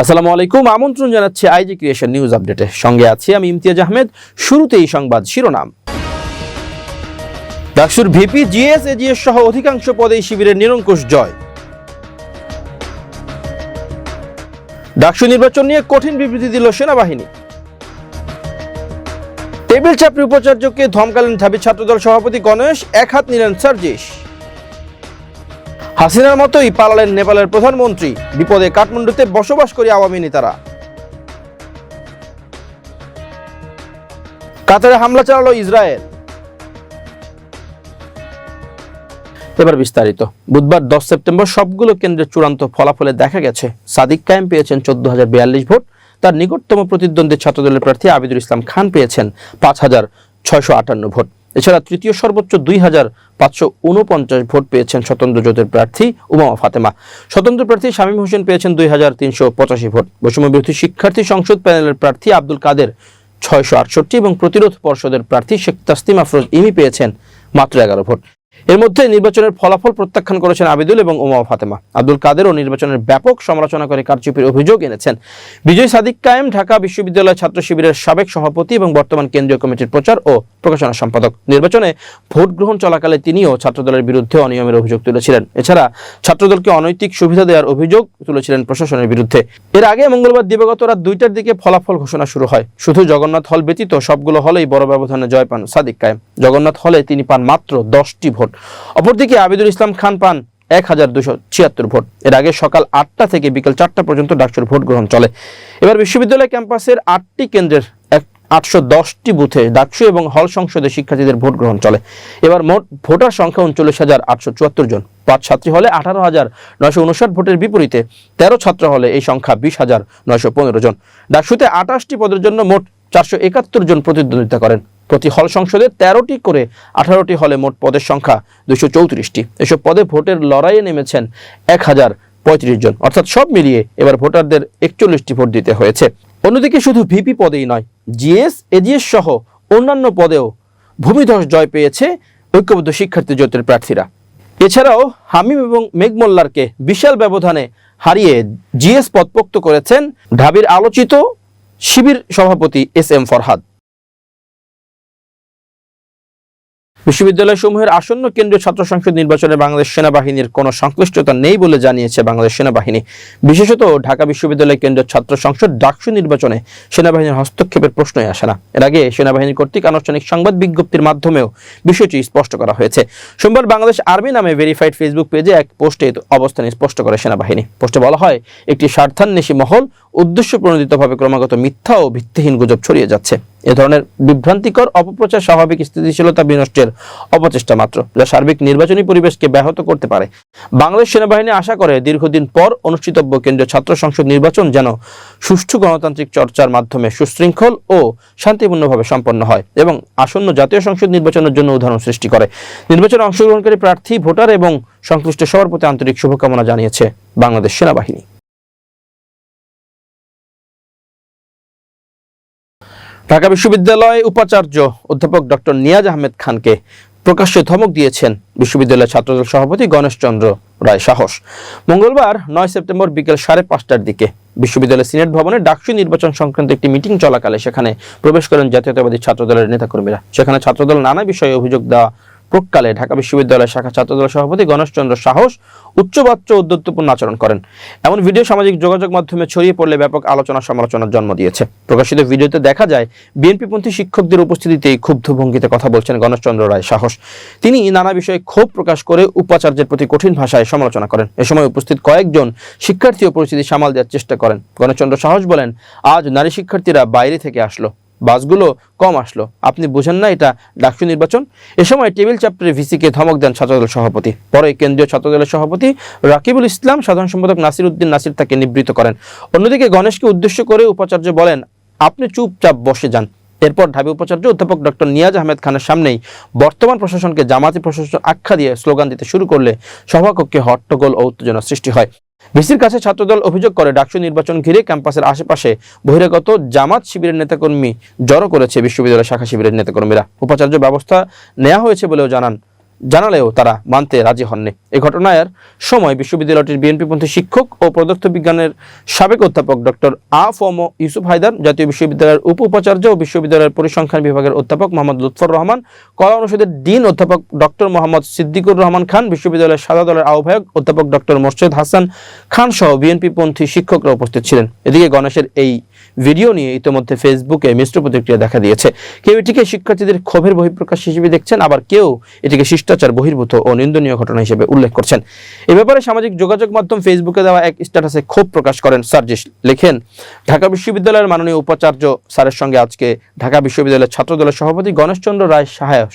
আসসালামু আলাইকুম। আমন্ত্রণ জানাচ্ছি আইজি ক্রিয়েশন নিউজ আপডেটে। সঙ্গে আছি আমি ইমতিয়াজ আহমেদ। শুরুতেই সংবাদ শিরোনাম। ডাকসুর ভিপি, জিএস, এজিএস সহ অধিকাংশ পদেই শিবিরের নিরঙ্কুশ জয়। ডাকসু নির্বাচন নিয়ে কঠিন বিবৃতি দিল সেনাবাহিনী। টেবিল চাপড়ি উপাচার্যকে ধমকালেন ঢাবি ছাত্রদল সভাপতি গণেশ, এক হাত নিলেন সার্জিস। হাসিনার মতোই পালালেন নেপালের প্রধানমন্ত্রী। বিপদে কাঠমান্ডুতে বসবাস করি আওয়ামী নেতারা। কাতারে হামলা চালালো ইসরায়েল। এবার বিস্তারিত। বুধবার দশ সেপ্টেম্বর সবগুলো কেন্দ্রের চূড়ান্ত ফলাফলে দেখা গেছে। সাদিক কায়েম পেয়েছেন চোদ্দ হাজার বিয়াল্লিশ ভোট। তার নিকটতম প্রতিদ্বন্দ্বী ছাত্রদলের প্রার্থী আবিদুল ইসলাম খান পেয়েছেন পাঁচ হাজার ছয়শো আটান্ন ভোট। এছাড়া তৃতীয় সর্বোচ্চ দুই হাজার পাঁচশো উনপঞ্চাশ ভোট পেয়েছেন স্বতন্ত্র জোটের প্রার্থী উমামা ফাতেমা। স্বতন্ত্র প্রার্থী শামীম হোসেন পেয়েছেন দুই হাজার তিনশো পঁচাশি ভোট। বৈষম্য বিরোধী শিক্ষার্থী সংসদ প্যানেলের প্রার্থী আব্দুল কাদের ছয়শো আটষট্টি এবং প্রতিরোধ পর্ষদের প্রার্থী শেখ তাসলিম আফরোজ ইমি পেয়েছেন মাত্র এগারো ভোট। এর মধ্যে নির্বাচনের ফলাফল প্রত্যাখ্যান করেছেন আবিদুল এবং ওমা ফাতেমা। আব্দুল কাদেরও নির্বাচনের ব্যাপক সমালোচনা করে কারচুপির অভিযোগ এনেছেন। বিজয় সাদিক কায়েম, ঢাকা বিশ্ববিদ্যালয় ছাত্র শিবিরের সাবেক সভাপতি এবং বর্তমান কেন্দ্রীয় কমিটির প্রচার ও প্রকাশনা সম্পাদক। নির্বাচনে ভোট গ্রহণ চলাকালে তিনিও ছাত্রদলের বিরুদ্ধে অনিয়মের অভিযোগ তুলেছিলেন। এছাড়া ছাত্রদলকে অনৈতিক সুবিধা দেওয়ার অভিযোগ তুলেছিলেন প্রশাসনের বিরুদ্ধে। এর আগে মঙ্গলবার দিবাগত রাত দুইটার দিকে ফলাফল ঘোষণা শুরু হয়। শুধু জগন্নাথ হল ব্যতীত সবগুলো হলেই বড় ব্যবধানে জয় পান সাদিক কায়েম। জগন্নাথ হলে তিনি পান মাত্র দশটি ভোট। অপরদিকে আবিদুল ইসলাম খান পান এক হাজার দুশো ছিয়াত্তর ভোট। এর আগে সকাল আটটা থেকে বিকেল চারটা পর্যন্ত ডাকসুর ভোট গ্রহণ চলে। এবার বিশ্ববিদ্যালয় ক্যাম্পাসের আটটি কেন্দ্রের এক আটশো দশটি বুথে ডাকসু এবং হল সংসদে শিক্ষার্থীদের ভোট গ্রহণ চলে। এবার মোট ভোটার সংখ্যা উনচল্লিশ হাজার আটশো চুয়াত্তর জন। পাঁচ ছাত্রী হলে আঠারো হাজার নয়শো উনষাট ভোটের বিপরীতে তেরো ছাত্র হলে এই সংখ্যা বিশ হাজার নয়শো পনেরো জন। ডাকসুতে আঠাশটি পদের জন্য মোট চারশো একাত্তর জন প্রতিদ্বন্দ্বিতা করেন। প্রতি হল সংসদে তেরোটি করে আঠারোটি হলে মোট পদের সংখ্যা দুশো চৌত্রিশটি। এসব পদে ভোটের লড়াইয়ে নেমেছেন এক হাজার পঁয়ত্রিশ জন। অর্থাৎ সব মিলিয়ে এবার ভোটারদের একচল্লিশটি ভোট দিতে হয়েছে। অন্যদিকে শুধু ভিপি পদেই নয়, জিএস, এজিএস সহ অন্যান্য পদেও ভূমিধস জয় পেয়েছে ঐক্যবদ্ধ শিক্ষার্থী জোটের প্রার্থীরা। এছাড়াও হামিম এবং মেঘমোল্লারকে বিশাল ব্যবধানে হারিয়ে জিএস পদপোক্ত করেছেন ঢাবির আলোচিত শিবির সভাপতি এস এম ফরহাদ। বিশ্ববিদ্যালয় সমূহের আসন্ন কেন্দ্রীয় ছাত্র সংসদ নির্বাচনে বাংলাদেশ সেনাবাহিনীর কোনো সংশ্লিষ্টতা নেই বলে জানিয়েছে বাংলাদেশ সেনাবাহিনী। বিশেষত ঢাকা বিশ্ববিদ্যালয় কেন্দ্রীয় ছাত্র সংসদ ডাকসু নির্বাচনে সেনাবাহিনীর হস্তক্ষেপের প্রশ্নই আসে না। এর আগে সেনাবাহিনী কর্তৃক আনুষ্ঠানিক সংবাদ বিজ্ঞপ্তির মাধ্যমেও বিষয়টি স্পষ্ট করা হয়েছে। সোমবার বাংলাদেশ আর্মি নামে ভেরিফাইড ফেসবুক পেজে এক পোস্টে অবস্থান স্পষ্ট করে সেনাবাহিনী। পোস্টে বলা হয়, একটি স্বার্থান্বেষী মহল উদ্দেশ্য প্রণোদিতভাবে ক্রমাগত মিথ্যা ও ভিত্তিহীন গুজব ছড়িয়ে যাচ্ছে। এ ধরনের বিভ্রান্তিকর, অপপ্রচার, স্বাভাবিক স্থিতিশীলতা বিনষ্টের অপচেষ্টা মাত্র যা সার্বিক নির্বাচনী পরিবেশকে ব্যাহত করতে পারে। বাংলাদেশ সেনাবাহিনী আশা করে দীর্ঘদিন পর অনুষ্ঠিতব্য কেন্দ্রীয় ছাত্র সংসদ নির্বাচন যেন সুষ্ঠু গণতান্ত্রিক চর্চার মাধ্যমে সুশৃঙ্খল ও শান্তিপূর্ণভাবে সম্পন্ন হয় এবং আসন্ন জাতীয় সংসদ নির্বাচনের জন্য উদাহরণ সৃষ্টি করে। নির্বাচনে অংশগ্রহণকারী প্রার্থী, ভোটার এবং সংশ্লিষ্ট সবার প্রতি আন্তরিক শুভকামনা জানিয়েছে বাংলাদেশ সেনাবাহিনী। ঢাকা বিশ্ববিদ্যালয় উপাচার্য অধ্যাপক ডক্টর নিয়াজ আহমেদ খানকে প্রকাশ্যে ধমক দিয়েছেন বিশ্ববিদ্যালয়ের ছাত্রদল সভাপতি গণেশচন্দ্র রায় সাহস। মঙ্গলবার নয় সেপ্টেম্বর বিকেল সাড়ে পাঁচটার দিকে বিশ্ববিদ্যালয় সিনেট ভবনে ডাকসু নির্বাচন সংক্রান্ত একটি মিটিং চলাকালে সেখানে প্রবেশ করেন জাতীয়তাবাদী ছাত্রদলের নেতাকর্মীরা। সেখানে ছাত্রদল নানা বিষয়ে অভিযোগ দেওয়া প্রকালে ঢাকা বিশ্ববিদ্যালয় শাখা ছাত্রদল সভাপতি গণেশচন্দ্র সাহস উচ্চবাচ্য উদ্যত্তপূর্ণ আচরণ করেন। এমন ভিডিও সামাজিক যোগাযোগ মাধ্যমে ছড়িয়ে পড়লে ব্যাপক আলোচনা সমালোচনার জন্ম দিয়েছে। প্রকাশিত ভিডিওতে দেখা যায়, বিএনপিপন্থী শিক্ষকদের উপস্থিতিতেই ক্ষুব্ধ ভঙ্গিতে কথা বলছেন গণেশচন্দ্র রায় সাহস। তিনি নানা বিষয়ে ক্ষোভ প্রকাশ করে উপাচার্যের প্রতি কঠিন ভাষায় সমালোচনা করেন। এ সময় উপস্থিত কয়েকজন শিক্ষার্থীও পরিস্থিতি সামাল দেওয়ার চেষ্টা করেন। গণেশচন্দ্র সাহস বলেন, আজ নারী শিক্ষার্থীরা বাইরে থেকে আসলো। বাসগুলো কম আসলো। আপনি বুঝেন না এটা ডাকসু নির্বাচন? এ সময় টেবিল চ্যাপ্টারে ভিসিকে ধমক দেন ছাত্রদল সভাপতি। পরে কেন্দ্রীয় ছাত্রদলের সভাপতি রাকিবুল ইসলাম, সাধারণ সম্পাদক নাসির উদ্দিন নাসির তাকে নিবৃত করেন। অন্যদিকে গণেশকে উদ্দেশ্য করে উপাচার্য বলেন, আপনি চুপচাপ বসে যান। এরপর ঢাবি উপাচার্য অধ্যাপক ডক্টর নিয়াজ আহমেদ খানের সামনেই বর্তমান প্রশাসনকে জামাতি প্রশাসন আখ্যা দিয়ে স্লোগান দিতে শুরু করলে সভাকক্ষে হট্টগোল ও উত্তেজনা সৃষ্টি হয়। ভিসির কাছে ছাত্রদল অভিযোগ করে, ডাকসু নির্বাচন ঘিরে ক্যাম্পাসের আশেপাশে বহিরাগত জামাত শিবিরের নেতাকর্মী জড়ো করেছে বিশ্ববিদ্যালয় শাখা শিবিরের নেতাকর্মীরা। উপাচার্য ব্যবস্থা নেওয়া হয়েছে বলেও জানান জানালেও তারা মানতে রাজি হননি। এই ঘটনার সময় বিশ্ববিদ্যালয়টির বিএনপিপন্থী শিক্ষক ও পদার্থ বিজ্ঞানের সাবেক অধ্যাপক doctor A F M Yusuf Haider, জাতীয় বিশ্ববিদ্যালয়ের উপ উপাচার্য ও বিশ্ববিদ্যালয়ের পরিসংখ্যান বিভাগের অধ্যাপক মোহাম্মদ লুৎফর রহমান, কলা অনুষদের ডিন অধ্যাপক ডক্টর মোহাম্মদ সিদ্দিকুর রহমান খান, বিশ্ববিদ্যালয়ের সাদা দলের আহ্বায়ক অধ্যাপক ডক্টর মোর্শেদ হাসান খান সহ বিএনপিপন্থী শিক্ষকরা উপস্থিত ছিলেন। এদিকে গণেশের এই ভিডিও নিয়ে ইতিমধ্যে ফেসবুকে মিশ্র প্রতিক্রিয়া দেখা দিয়েছে। কেউ এটিকে শিক্ষার্থীদের ক্ষোভের বহিঃপ্রকাশ হিসেবে দেখছেন, আবার কেউ এটিকে শিষ্টাচার, বহির্ভূত ও নিন্দনীয় ঘটনা হিসেবে উল্লেখ করছেন। এ ব্যাপারে সামাজিক যোগাযোগ মাধ্যম ফেসবুকে দেওয়া এক স্ট্যাটাসে ক্ষোভ প্রকাশ করেন সার্জিস লেখেন, ঢাকা বিশ্ববিদ্যালয়ের মাননীয় উপাচার্য স্যারের সঙ্গে আজকে ঢাকা বিশ্ববিদ্যালয়ের ছাত্রদলের সভাপতি গণেশচন্দ্র রায় সাহায়স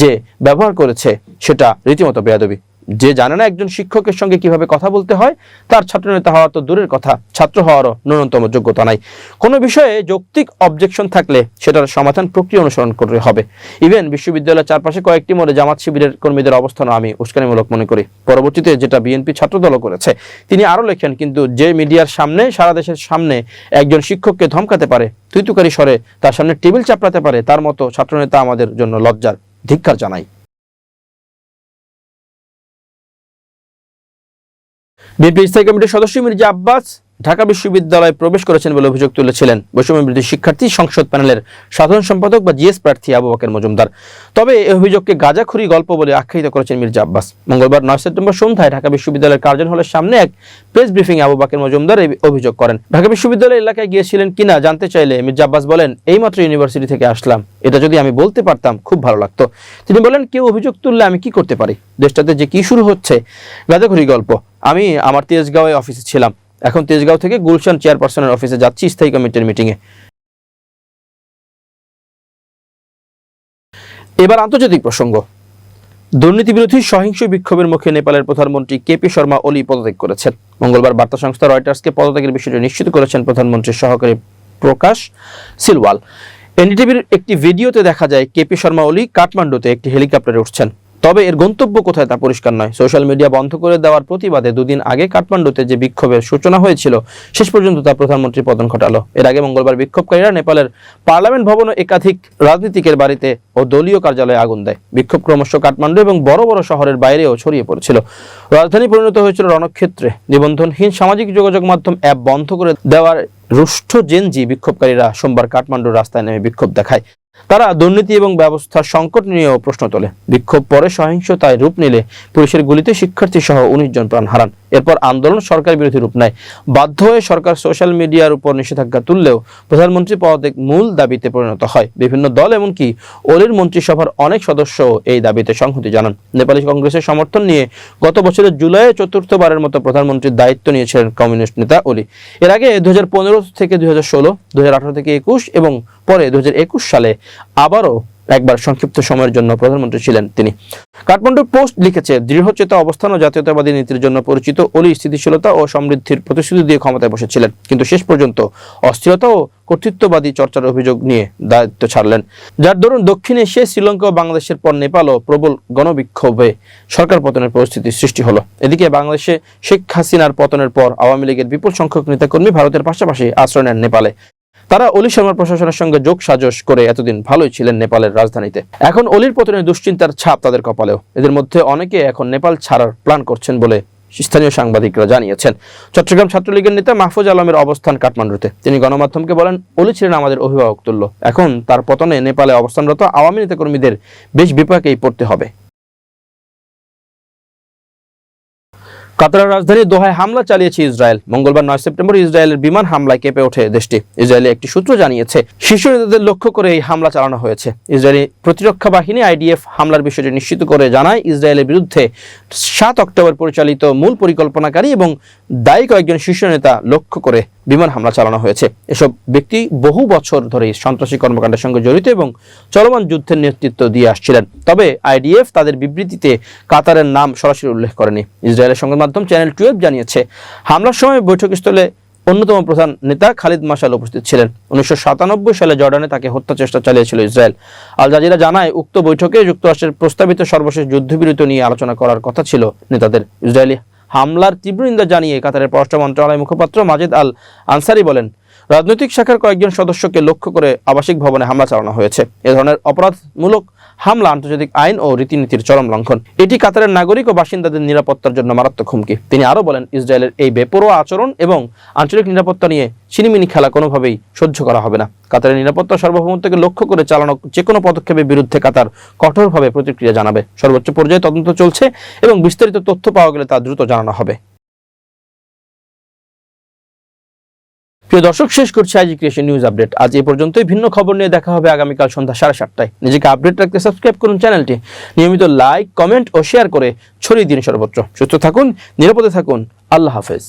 যে ব্যবহার করেছে, সেটা রীতিমতো বেয়াদবি। যে জানে না একজন শিক্ষকের সঙ্গে কীভাবে কথা বলতে হয়, তার ছাত্রনেতা হওয়া তো দূরের কথা, ছাত্র হওয়ারও ন্যূনতম যোগ্যতা নাই। কোনো বিষয়ে যৌক্তিক অবজেকশন থাকলে সেটার সমাধান প্রক্রিয়া অনুসরণ করতে হবে। ইভেন বিশ্ববিদ্যালয়ের চারপাশে কয়েকটি মোড়ে জামাত শিবিরের কর্মীদের অবস্থানও আমি উস্কানিমূলক মনে করি। পরবর্তীতে যেটা বিএনপি ছাত্রদলও করেছে, তিনি আরও লেখেন, কিন্তু যে মিডিয়ার সামনে, সারা দেশের সামনে একজন শিক্ষককে ধমকাতে পারে তুইতুকারি স্বরে তার সামনে টেবিল চাপড়াতে পারে, তার মতো ছাত্রনেতা আমাদের জন্য লজ্জার ধিক্কার জানাই। বিএনপি স্থায়ী কমিটির সদস্য মির্জা আব্বাস ঢাকা বিশ্ববিদ্যালয়ে প্রবেশ করেছেন বলে অভিযোগ তুলেছিলেন বৈষম্য বিরোধী শিক্ষার্থী সংসদ প্যানেলের সাধারণ সম্পাদক বা জিএস প্রার্থী আবু বকের মজুমদার। তবে এই অভিযোগকে গাজাখুরি গল্প বলে আখ্যায়িত করেছেন মির্জা আব্বাস। মঙ্গলবার নয় সেপ্টেম্বর সন্ধ্যায় ঢাকা বিশ্ববিদ্যালয়ের কার্জন হলের সামনে এক প্রেস ব্রিফিং আবু বাকের মজুমদার এই অভিযোগ করেন। ঢাকা বিশ্ববিদ্যালয় এলাকায় গিয়েছিলেন কিনা জানতে চাইলে মির্জা আব্বাস বলেন, এইমাত্র ইউনিভার্সিটি থেকে আসলাম। এটা যদি আমি বলতে পারতাম, খুব ভালো লাগতো। তিনি বলেন, কেউ অভিযোগ তুললে আমি কি করতে পারি? দেশটাতে যে কি শুরু হচ্ছে, গাজাখুরি গল্প। আমি আমার তেজগাঁওয়ে অফিসে ছিলাম। এখন তেজগাঁও থেকে গুলশান চেয়ারপারসনের অফিসে যাচ্ছি, স্থায়ী কমিটির মিটিংয়ে এবার আন্তর্জাতিক প্রসঙ্গ। দুর্নীতি বিরোধী সহিংস বিক্ষোভের মুখে নেপালের প্রধানমন্ত্রী কেপি শর্মা ওলি পদত্যাগ করেছেন। মঙ্গলবার বার্তা সংস্থা রয়টার্সকে পদত্যাগের বিষয়টি নিশ্চিত করেছেন প্রধানমন্ত্রীর সহকারী প্রকাশ সিলওয়াল। এনডিটিভির একটি ভিডিওতে দেখা যায়, কেপি শর্মা ওলি কাঠমান্ডুতে একটি হেলিকপ্টারে উঠছেন। তবে এর গন্তব্য কোথায় তা পরিষ্কার নয়। সোশ্যাল মিডিয়া বন্ধ করে দেওয়ার প্রতিবাদে দুদিন আগে কাঠমান্ডুতে যে বিক্ষোভের সূচনা হয়েছিল, শেষ পর্যন্ত তা প্রধানমন্ত্রী পতন ঘটালো। এর আগে মঙ্গলবার বিক্ষোভকারীরা নেপালের পার্লামেন্ট ভবন একাধিক রাজনীতিকের বাড়িতে ও দলীয় কার্যালয়ে আগুন দেয়। বিক্ষোভ ক্রমশ কাঠমান্ডু এবং বড় বড় শহরের বাইরেও ছড়িয়ে পড়েছিল। রাজধানী পরিণত হয়েছিল রণক্ষেত্রে। নিবন্ধনহীন সামাজিক যোগাযোগ মাধ্যম অ্যাপ বন্ধ করে দেওয়ার রুষ্ঠ জেনজি বিক্ষোভকারীরা সোমবার কাঠমান্ডুর রাস্তায় নেমে বিক্ষোভ দেখায়। তারা দুর্নীতি এবং ব্যবস্থা সংকট নিয়েও প্রশ্ন তোলে। বিক্ষোভ পরে সহিংসতায় রূপ নিলে পুলিশের গুলিতে শিক্ষার্থী সহ উনিশ জন প্রাণ হারান। এরপর আন্দোলন সরকার বিরোধী রূপ নেয়। বাধ্য হয়ে সরকার সোশ্যাল মিডিয়ার উপর নিষেধাজ্ঞা তুললেও প্রধানমন্ত্রী পদত্যাগ মূল দাবিতে পরিণত হয়। বিভিন্ন দল এমনকি ওলির মন্ত্রিসভার অনেক সদস্য এই দাবিতে সংহতি জানান। নেপালি কংগ্রেসের সমর্থন নিয়ে গত বছরের জুলাইয়ে চতুর্থবারের মতো প্রধানমন্ত্রীর দায়িত্ব নিয়েছিলেন কমিউনিস্ট নেতা ওলি এর আগে দু থেকে দুই হাজার ষোলো থেকে একুশ এবং পরে দু হাজার একুশ সালে আবারও একবার সংক্ষিপ্ত সময়ের জন্য প্রধানমন্ত্রী ছিলেন তিনি। কাঠমান্ডু পোস্ট লিখেছে দৃঢ়চেতা অবস্থান ও জাতীয়তাবাদী নীতির জন্য পরিচিত অলি স্থিতিশীলতা ও সমৃদ্ধির প্রতিশ্রুতি দিয়ে ক্ষমতায় বসেছিলেন। কিন্তু শেষ পর্যন্ত অস্থিরতা ও কর্তৃত্ববাদী চর্চার অভিযোগ নিয়ে দায়িত্ব ছাড়লেন। যার দরুন দক্ষিণ এশিয়ায় শ্রীলঙ্কা ও বাংলাদেশের পর নেপাল ও প্রবল গণবিক্ষোভে সরকার পতনের পরিস্থিতি সৃষ্টি হলো। এদিকে বাংলাদেশে শেখ হাসিনার পতনের পর আওয়ামী লীগের বিপুল সংখ্যক নেতাকর্মী ভারতের পাশাপাশি আশ্রয় নেন নেপালে। তারা অলি শর্মার প্রশাসনের সঙ্গে যোগ সাজস করে এতদিন ভালোই ছিলেন নেপালের রাজধানীতে। এখন অলির পতনে দুশ্চিন্তার ছাপ তাদের কপালেও। এদের মধ্যে অনেকে এখন নেপাল ছাড়ার প্ল্যান করছেন বলে স্থানীয় সাংবাদিকরা জানিয়েছেন। চট্টগ্রাম ছাত্রলীগের নেতা মাহফুজ আলমের অবস্থান কাঠমান্ডুতে। তিনি গণমাধ্যমকে বলেন, অলি ছিলেন আমাদের অভিভাবক তুল্য। এখন তার পতনে নেপালে অবস্থানরত আওয়ামী নেতাকর্মীদের বেশ বিপাকেই পড়তে হবে। কাতারের রাজধানী দোহায় হামলা চালিয়েছে ইসরায়েল। মঙ্গলবার নয় সেপ্টেম্বর ইসরায়েলের বিমান হামলায় কেঁপে ওঠে দেশটি। ইসরায়েলের একটি সূত্র জানিয়েছে শিশু নেতাদের লক্ষ্য করে এই হামলা চালানো হয়েছে। ইসরায়েলি প্রতিরক্ষা বাহিনী আইডিএফ হামলার বিষয়টি নিশ্চিত করে জানায়, ইসরায়েলের বিরুদ্ধে সাত অক্টোবর পরিচালিত মূল পরিকল্পনাকারী এবং দায়ী কয়েকজন শীর্ষ নেতা লক্ষ্য করে বিমান হামলা চালানো হয়েছে। এসব ব্যক্তি বহু বছর ধরে সন্ত্রাসী কর্মকাণ্ডের সঙ্গে জড়িত এবং চলমান যুদ্ধের নেতৃত্ব দিয়ে আসছিলেন। তবে আইডিএফ তাদের বিবৃতিতে কাতারের নাম সরাসরি উল্লেখ করেনি। ইসরায়েলের সংবাদ মাধ্যম চ্যানেল টুয়েলভ জানিয়েছে, হামলার সময় বৈঠকস্থলে অন্যতম প্রধান নেতা খালিদ মাসাল উপস্থিত ছিলেন। উনিশশো সাতানব্বই সালে জর্ডানে তাকে হত্যা চেষ্টা চালিয়েছিল ইসরায়েল। আল জাজিরা জানায়, উক্ত বৈঠকে যুক্তরাষ্ট্রের প্রস্তাবিত সর্বশেষ যুদ্ধবিরতি নিয়ে আলোচনা করার কথা ছিল নেতাদের। ইসরায়েলি হামলার তীব্র নিন্দা জানিয়ে কাতারের পররাষ্ট্র মন্ত্রণালয়ের মুখপাত্র মাজেদ আল আনসারি বলেন, রাজনৈতিক শাখার কয়েকজন সদস্যকে লক্ষ্য করে আবাসিক ভবনে হামলা চালানো হয়েছে। এ ধরনের অপরাধমূলক হামলা, আন্তর্জাতিক আইন ও রীতিনীতির চরম লঙ্ঘন। এটি কাতারের নাগরিক ও বাসিন্দাদের নিরাপত্তার জন্য মারাত্মক হুমকি। তিনি আরও বলেন, ইসরায়েলের এই বেপরোয়া আচরণ এবং আঞ্চলিক নিরাপত্তা নিয়ে চিনিমিনি খেলা কোনোভাবেই সহ্য করা হবে না। কাতারের নিরাপত্তা সার্বভৌমত্বকে লক্ষ্য করে চালানো যে কোনো পদক্ষেপের বিরুদ্ধে কাতার কঠোরভাবে প্রতিক্রিয়া জানাবে। সর্বোচ্চ পর্যায়ে তদন্ত চলছে এবং বিস্তারিত তথ্য পাওয়া গেলে তা দ্রুত জানানো হবে। প্রিয় দর্শক, শেষ করছি আইজি ক্রিয়েশন নিউজ আপডেট। আজ এ পর্যন্তই। ভিন্ন খবর নিয়ে দেখা হবে আগামীকাল সন্ধ্যা সাড়ে সাতটায়। নিজেকে আপডেট রাখতে সাবস্ক্রাইব করুন চ্যানেলটি। নিয়মিত লাইক, কমেন্ট ও শেয়ার করে ছড়িয়ে দিন সর্বত্র। সুস্থ থাকুন, নিরাপদে থাকুন। আল্লাহ হাফেজ।